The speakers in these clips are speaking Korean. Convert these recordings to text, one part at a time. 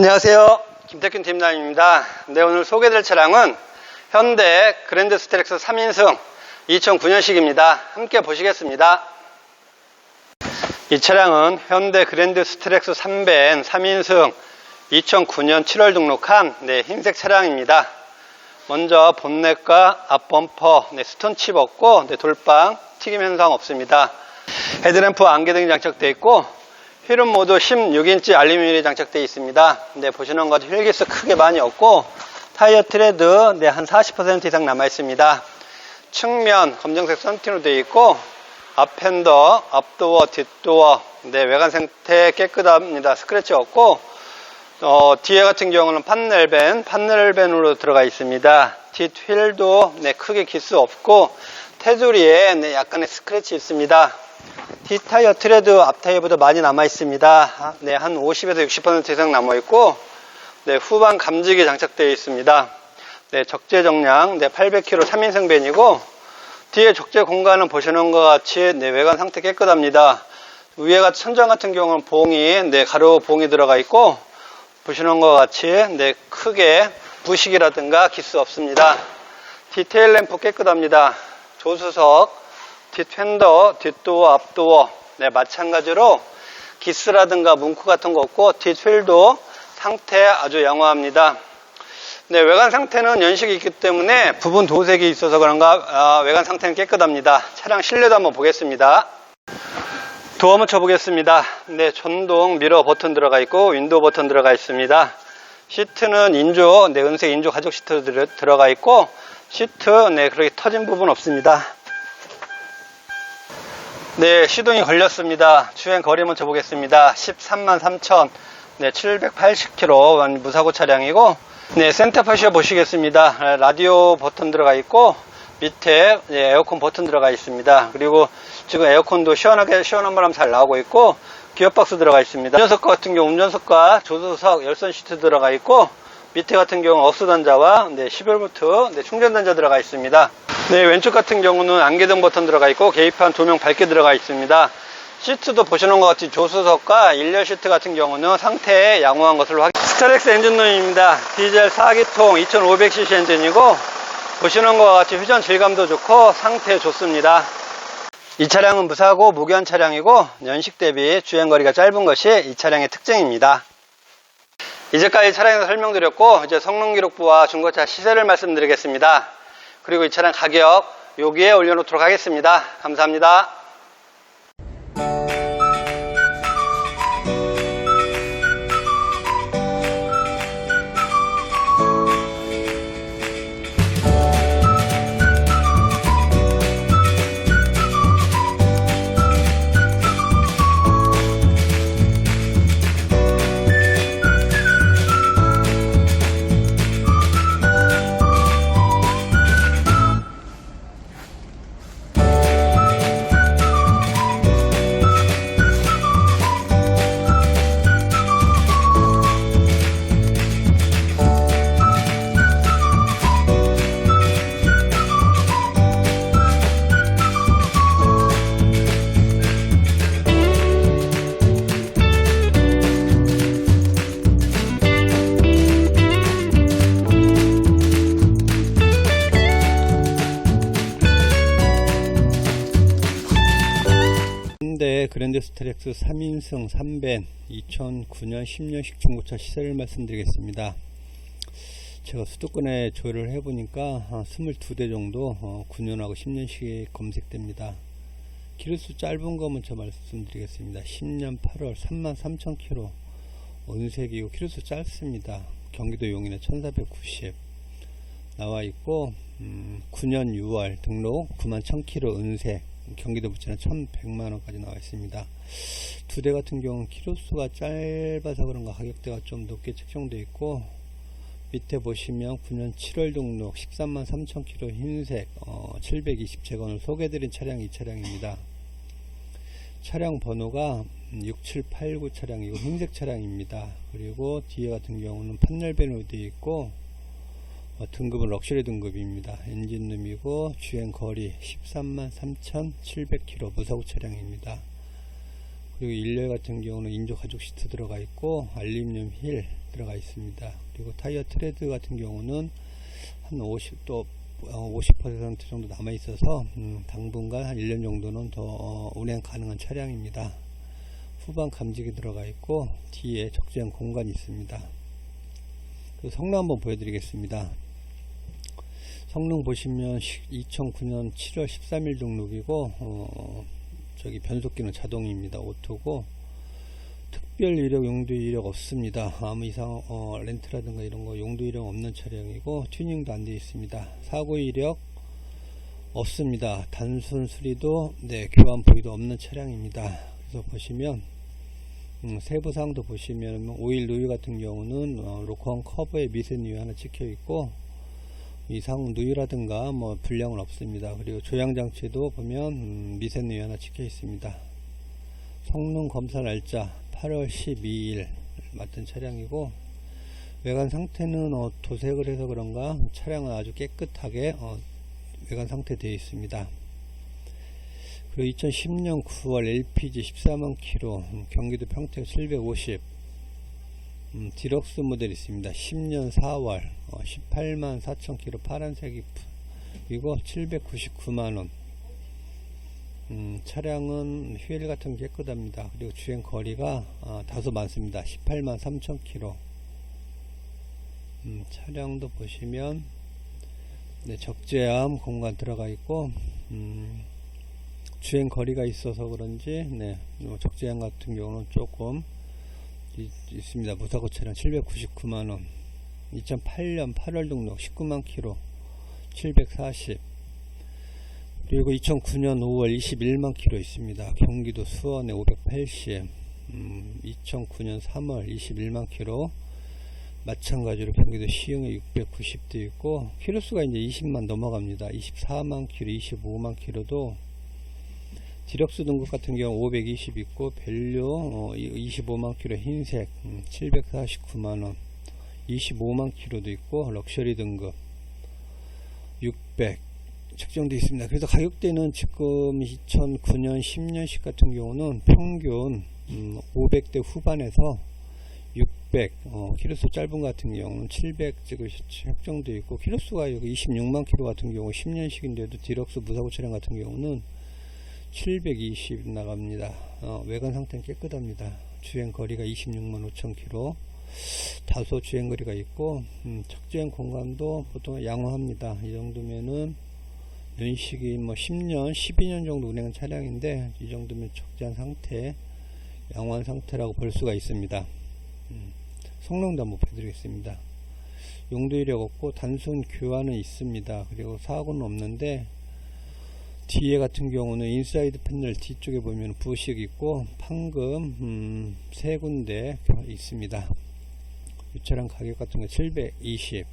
안녕하세요. 김태균 팀장입니다. 네, 오늘 소개될 차량은 현대 그랜드 스트렉스 3인승 2009년식입니다. 함께 보시겠습니다. 이 차량은 현대 그랜드 스트렉스 3벤 3인승 2009년 7월 등록한 네, 흰색 차량입니다. 먼저 본넷과 앞범퍼 네, 스톤칩 없고 네, 돌방 튀김 현상 없습니다. 헤드램프 안개등이 장착되어 있고 휠은 모두 16인치 알루미늄이 장착되어 있습니다. 네, 보시는 것 휠기스 크게 많이 없고 타이어 트레드 네, 한 40% 이상 남아 있습니다. 측면 검정색 선팅으로 되어 있고 앞핸더, 앞도어, 뒷도어 네, 외관 상태 깨끗합니다. 스크래치 없고 어, 뒤에 같은 경우는 판넬벤, 판넬벤으로 들어가 있습니다. 뒷휠도 네, 크게 기스 없고 테두리에 네, 약간의 스크래치 있습니다. 뒷타이어 트레드 앞타이어보다 많이 남아 있습니다. 네, 한 50에서 60% 이상 남아 있고 네, 후방 감지기 장착되어 있습니다. 네, 적재 정량 네, 800kg 3인승 벤이고 뒤에 적재 공간은 보시는 것 같이 네, 외관 상태 깨끗합니다. 위에가 천장 같은 경우는 봉이 네, 가로 봉이 들어가 있고 보시는 것 같이 네, 크게 부식이라든가 기스 없습니다. 디테일 램프 깨끗합니다. 조수석, 뒷핸더, 뒷도어, 앞도어 네, 마찬가지로 기스라든가 뭉크 같은 거 없고 뒷휠도 상태 아주 양호합니다. 네, 외관 상태는 연식이 있기 때문에 부분 도색이 있어서 그런가 아, 외관 상태는 깨끗합니다. 차량 실내도 한번 보겠습니다. 도어 한번 쳐보겠습니다. 네, 전동 미러 버튼 들어가 있고 윈도우 버튼 들어가 있습니다. 시트는 인조, 네, 은색 인조 가죽 시트 들, 들어가 있고 시트, 네, 그렇게 터진 부분 없습니다. 네, 시동이 걸렸습니다. 주행 거리 먼저 보겠습니다. 13만 3천, 네, 780km 무사고 차량이고, 네, 센터 파시어 보시겠습니다. 라디오 버튼 들어가 있고, 밑에 네, 에어컨 버튼 들어가 있습니다. 그리고 지금 에어컨도 시원하게 시원한 바람 잘 나오고 있고, 기어박스 들어가 있습니다. 운전석 같은 경우 운전석과 조수석 열선 시트 들어가 있고, 밑에 같은 경우 억스 단자와 네, 12V 네, 충전 단자 들어가 있습니다. 네, 왼쪽 같은 경우는 안개등 버튼 들어가 있고 계기판 조명 밝게 들어가 있습니다. 시트도 보시는 것 같이 조수석과 일렬 시트 같은 경우는 상태에 양호한 것으로 확인. 스타렉스 엔진룸입니다. 디젤 4기통 2500cc 엔진이고 보시는 것 같이 휴전 질감도 좋고 상태 좋습니다. 이 차량은 무사고 무견 차량이고 연식 대비 주행거리가 짧은 것이 이 차량의 특징입니다. 이제까지 차량에서 설명드렸고 이제 성능 기록부와 중고차 시세를 말씀드리겠습니다. 그리고 이 차량 가격 여기에 올려놓도록 하겠습니다. 감사합니다. 그랜드 스트렉스 3인승 3벤 2009년 10년식 중고차 시세를 말씀드리겠습니다. 제가 수도권에 조회를 해보니까 한 22대 정도 어, 9년하고 10년식이 검색됩니다. 키로수 짧은 거 먼저 말씀드리겠습니다. 10년 8월 33,000km 은색이고 키로수 짧습니다. 경기도 용인에 1490 나와 있고 음, 9년 6월 등록 91,000km 은색 경기도 부천에 1100만 원까지 나와 있습니다. 두 대 같은 경우는 키로수가 짧아서 그런가 가격대가 좀 높게 책정되어 있고 밑에 보시면 9년 7월 등록 13만 3천 킬로 흰색 어, 720제곱을 소개해드린 차량이 이 차량입니다. 차량 번호가 6789 차량이고 흰색 차량입니다. 그리고 뒤에 같은 경우는 판넬벤으로 되어 있고 어, 등급은 럭셔리 등급입니다. 엔진룸이고 주행 거리 13만 3,700km 무사고 차량입니다. 그리고 일렬 같은 경우는 인조 가죽 시트 들어가 있고 알루미늄 힐 들어가 있습니다. 그리고 타이어 트레드 같은 경우는 한 50또 50% 정도 남아 있어서 음, 당분간 한 1년 정도는 더 어, 운행 가능한 차량입니다. 후방 감지기 들어가 있고 뒤에 적재한 공간이 있습니다. 그 성능 한번 보여드리겠습니다. 성능 보시면 2009년 7월 13일 등록이고 어, 저기 변속기는 자동입니다. 오토고 특별 이력, 용도 이력 없습니다. 아무 이상 어, 렌트라든가 이런 거 용도 이력 없는 차량이고 튜닝도 안 되어 있습니다. 사고 이력 없습니다. 단순 수리도 네 교환 부위도 없는 차량입니다. 그래서 보시면 음, 세부 사항도 보시면 오일 누유 같은 경우는 어, 로컨 커브에 미세 누유 하나 찍혀 있고 이상 누유라든가 뭐 불량은 없습니다. 그리고 조향 장치도 보면 음, 미세 누유 하나 찍혀 있습니다. 성능 검사 날짜 8월 12일 맞던 차량이고 외관 상태는 어, 도색을 해서 그런가 차량은 아주 깨끗하게 어, 외관 상태 되어 있습니다. 그리고 2010년 9월 LPG 14만 킬로 음, 경기도 평택 750 음, 디럭스 모델 있습니다. 10년 4월 어, 18만 4천 킬로 파란색이 이거 799만 원 음, 차량은 휠 같은 게 깨끗합니다. 그리고 주행 거리가 아, 다소 많습니다. 18만 3천 킬로 음, 차량도 보시면 네, 적재함 공간 들어가 있고 음, 주행 거리가 있어서 그런지 네, 뭐 적재함 같은 경우는 조금 있, 습니다. 무사고 차량 799만원. 2008년 8월 등록 19만 킬로 740 그리고 2009년 5월 21만 킬로 있습니다. 경기도 수원에 580 음, 2009년 3월 21만 킬로. 마찬가지로 경기도 시흥에 690도 있고 키로수가 이제 20만 넘어갑니다. 24만 킬로, 25만 킬로도 디럭스 등급 같은 경우 520 있고 밸류 어, 25만 킬로 흰색 음, 749만 원 25만 킬로도 있고 럭셔리 등급 600 책정되어 있습니다. 그래서 가격대는 지금 2009년 10년식 같은 경우는 평균 음, 500대 후반에서 600 어, 키로수 짧은 같은 경우는 700 지금 책정되어 있고 키로수가 여기 26만 킬로 같은 경우 10년식인데도 디럭스 무사고 차량 같은 경우는 720 나갑니다. 어, 외관 상태는 깨끗합니다. 주행 거리가 26만 5천 킬로. 다소 주행 거리가 있고 음, 적주행 공간도 보통 양호합니다. 이 정도면은 연식이 뭐 10년, 12년 정도 운행한 차량인데 이 정도면 적재한 상태, 양호한 상태라고 볼 수가 있습니다. 음, 성능도 한번 보여드리겠습니다. 용도 이력 없고 단순 교환은 있습니다. 그리고 사고는 없는데 뒤에 같은 경우는 인사이드 패널 뒤쪽에 보면 부식 있고 판금 음, 세 군데 있습니다. 이 차량 가격 같은 거 720,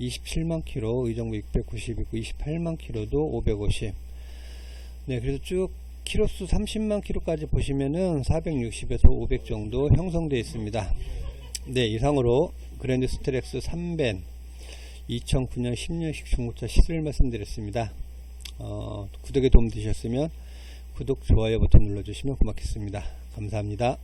27만 킬로, 의정부 690 있고 28만 킬로도 550. 네, 그래서 쭉 키로수 30만 킬로까지 보시면은 460에서 500 정도 형성되어 있습니다. 네, 이상으로 그랜드 스트렉스 3벤 2009년 10년식 중고차 시세를 말씀드렸습니다. 어, 구독에 도움 되셨으면 구독, 좋아요 버튼 눌러주시면 고맙겠습니다. 감사합니다.